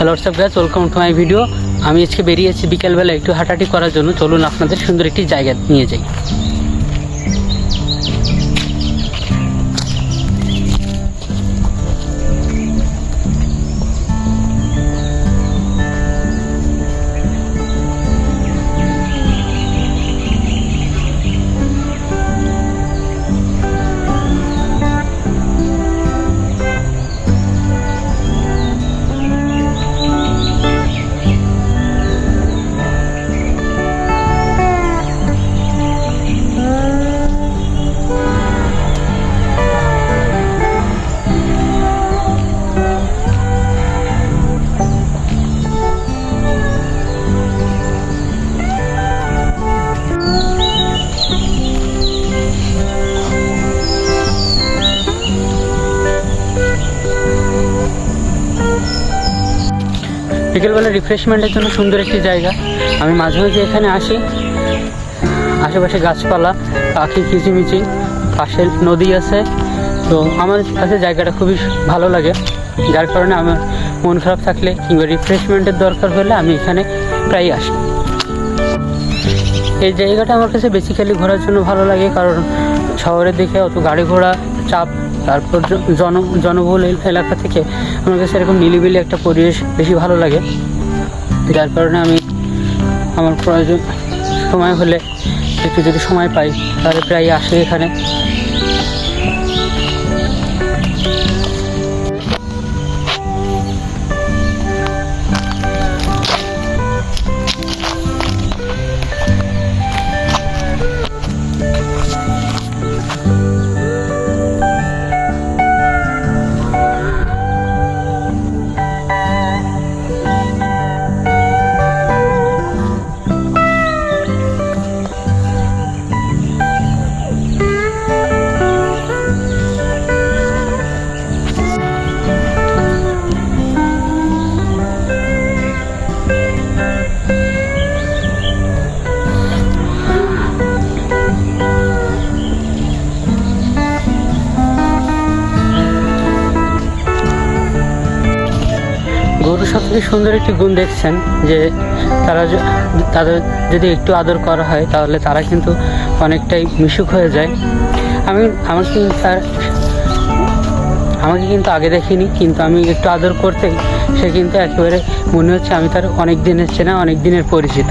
Hello what's up guys welcome to my video আমি আজকে বেরিয়েছি বিকেলবেলা একটু হাঁটাহাঁটি করার জন্য। চলুন আপনাদের সুন্দর একটি জায়গা নিয়ে যাই। বিকেলবেলা রিফ্রেশমেন্টের জন্য সুন্দর একটি জায়গা। আমি মাঝে মাঝে এখানে আসি। আশেপাশে গাছপালা, পাখি, কিচিমিচি পাশে নদী আছে। তো আমার কাছে জায়গাটা খুবই ভালো লাগে। যার কারণে আমার মন খারাপ থাকলে কিংবা রিফ্রেশমেন্টের দরকার হলে আমি এখানে প্রায় আসি। এই জায়গাটা আমার কাছে বেসিক্যালি ঘোরার জন্য ভালো লাগে। কারণ শহরের দিকে অত গাড়ি ঘোড়া চাপ, তারপর জন, জনবহুল এলাকা থেকে আমার কাছে এরকম নিলিবিলি একটা পরিবেশ বেশি ভালো লাগে। যার কারণে আমি আমার প্রয়োজন, সময় হলে একটু যদি সময় পাই, তাহলে প্রায় আসি এখানে। গরুর সব থেকে সুন্দর একটি গুণ দেখছেন যে তারা তাদের যদি একটু আদর করা হয়, তাহলে তারা কিন্তু অনেকটাই মিশুক হয়ে যায়। আমি, আমার কিন্তু তার আমাকে কিন্তু আগে দেখিনি, কিন্তু আমি একটু আদর করতেই সে কিন্তু একেবারে মনে হচ্ছে আমি তার অনেক দিনের চেনা, অনেক দিনের পরিচিত।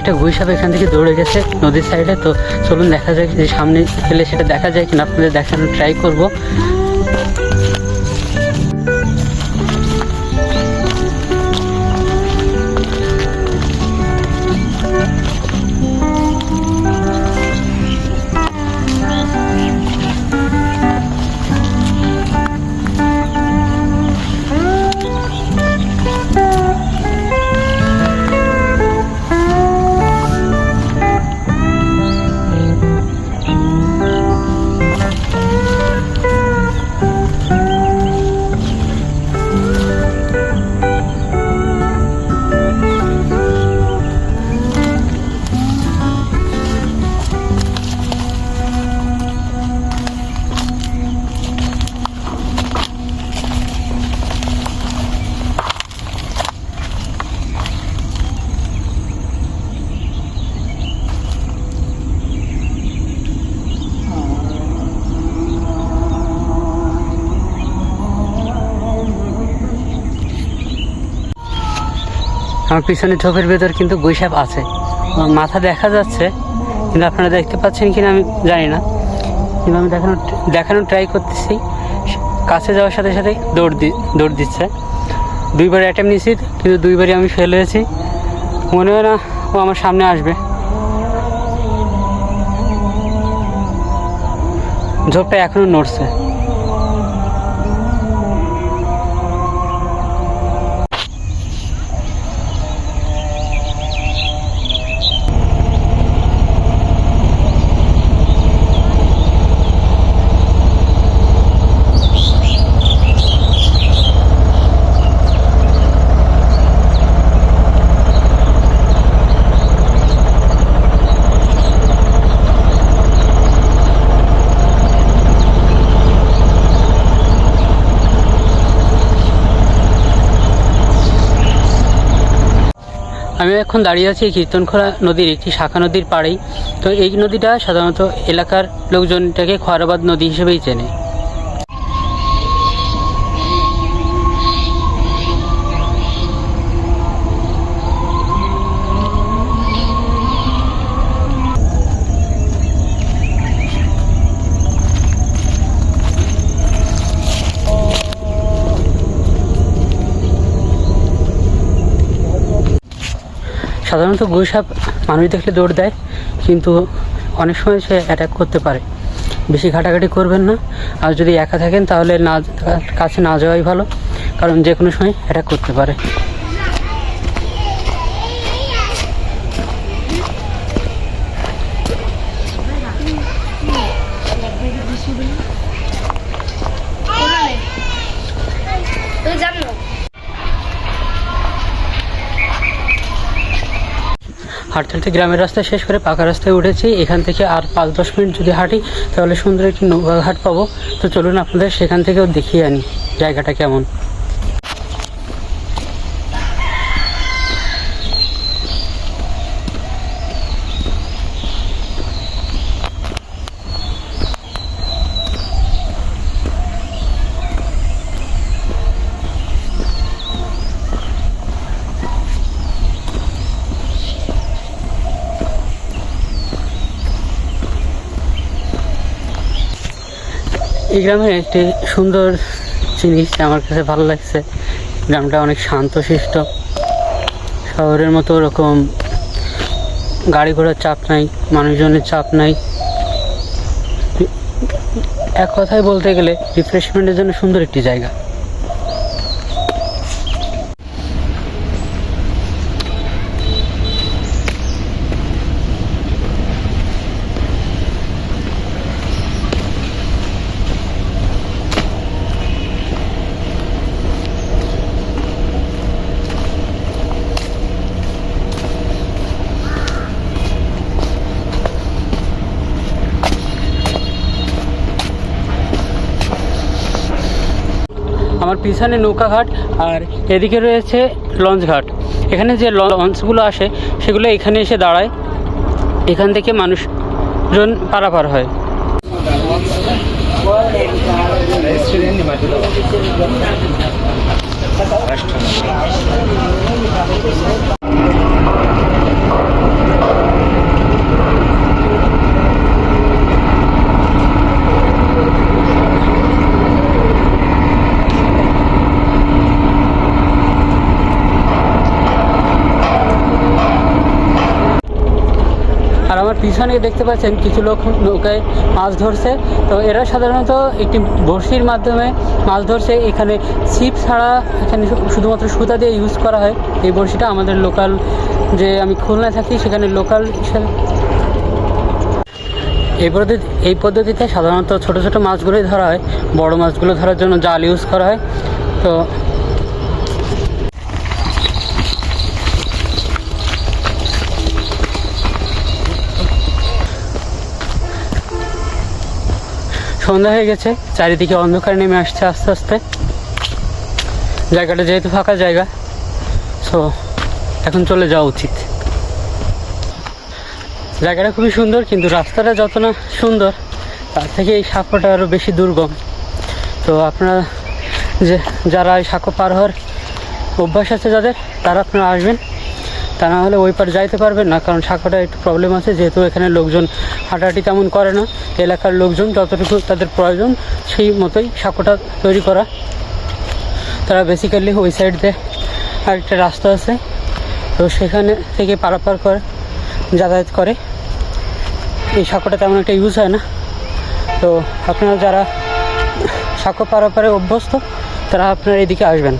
একটা গুইসাপ এখান থেকে দৌড়ে গেছে নদীর সাইডে তো চলুন দেখা যাক যে সামনে গেলে সেটা দেখা যায় কিনা। আপনাদের দেখানোর ট্রাই করব। আমার পিছনে ঝোপের ভেতর কিন্তু গুইসাপ আছে। মাথা দেখা যাচ্ছে, কিন্তু আপনারা দেখতে পাচ্ছেন কিনা আমি জানি না। কিন্তু আমি দেখানোর দেখানোর ট্রাই করতেছি। কাছে যাওয়ার সাথে সাথে দৌড় দি, দৌড় দিচ্ছে। দুইবার অ্যাটেম্প নিয়েছি, কিন্তু দুইবারই আমি ফেল হয়েছি। মনে হয় না ও আমার সামনে আসবে। ঝোপটা এখনও নড়ছে। আমি এখন দাঁড়িয়ে আছি কীর্তনখোলা নদীর একটি শাখা নদীর পাড়েই। তো এই নদীটা সাধারণত এলাকার লোকজনটাকে খোয়ারাবাদ নদী হিসেবেই চেনে। সাধারণত গুইসাপ মানুষ দেখলে দৌড় দেয়, কিন্তু অনেক সময় সে অ্যাটাক করতে পারে। বেশি ঘাটাঘাটি করবেন না। আর যদি একা থাকেন, তাহলে না, কাছে না যাওয়াই ভালো। কারণ যে কোনো সময় অ্যাটাক করতে পারে তুমি জানো হাঁটতে গ্রামের রাস্তা শেষ করে পাকা রাস্তায় উঠেছি। এখান থেকে আর পাঁচ দশ মিনিট যদি হাঁটি, তাহলে সুন্দর একটি নৌকাঘাট পাবো। তো চলুন আপনাদের সেখান থেকেও দেখিয়ে আনি। জায়গাটা কেমন? এই গ্রামে একটি সুন্দর জিনিস আমার কাছে ভালো লাগছে। গ্রামটা অনেক শান্তশিষ্ট। শহরের মতো ওরকম গাড়ি ঘোড়ার চাপ নাই, মানুষজনের চাপ নাই। এক কথায় বলতে গেলে রিফ্রেশমেন্টের জন্য সুন্দর একটি জায়গা। আমার পিছনে নৌকাঘাট আর এদিকে রয়েছে লঞ্চ ঘাট। এখানে যে লঞ্চগুলো আসে, সেগুলো এখানে এসে দাঁড়ায়। এখান থেকে মানুষজন পারাপার হয় আর আমার পিছনে দেখতে পাচ্ছেন কিছু লোক নৌকায় মাছ ধরছে। তো এরা সাধারণত একটি বড়শির মাধ্যমে মাছ ধরছে। এখানে ছিপ ছাড়া এখানে শুধুমাত্র সুতা দিয়ে ইউজ করা হয়। এই বড়শিটা আমাদের লোকাল যে আমি খুলনায় থাকি, সেখানে লোকাল এই পদ্ধতি এই পদ্ধতিতে সাধারণত ছোট ছোট মাছগুলোই ধরা হয়। বড় মাছগুলো ধরার জন্য জাল ইউজ করা হয়। তো সন্ধ্যা হয়ে গেছে, চারিদিকে অন্ধকার নেমে আসছে আস্তে আস্তে। জায়গাটা যেহেতু ফাঁকা জায়গা সো এখন চলে যাওয়া উচিত। জায়গাটা খুবই সুন্দর, কিন্তু রাস্তাটা যত না সুন্দর, তার থেকে এই সাঁকোটা আরও বেশি দুর্গম। তো আপনারা যে, যারা এই সাঁকো পার হওয়ার অভ্যাস আছে যাদের, তারা আপনারা আসবেন। তা না হলে ওই পার যাইতে পারবেন না, কারণ সাঁকোটা একটু প্রবলেম আছে, যেহেতু এখানে লোকজন হাঁটাহাঁটি তেমন করে না। এলাকার লোকজন যতটুকু তাদের প্রয়োজন, সেই মতোই সাঁকোটা তৈরি করা। তারা বেসিক্যালি ওই সাইড দিয়ে আরেকটা রাস্তা আছে, তো সেখানে থেকে পারাপার করে, যাতায়াত করে। এই সাঁকোটা তেমন একটা ইউজ হয় না। তো আপনারা যারা সাঁকো পারাপারে অভ্যস্ত, তারা আপনারা এদিকে আসবেন।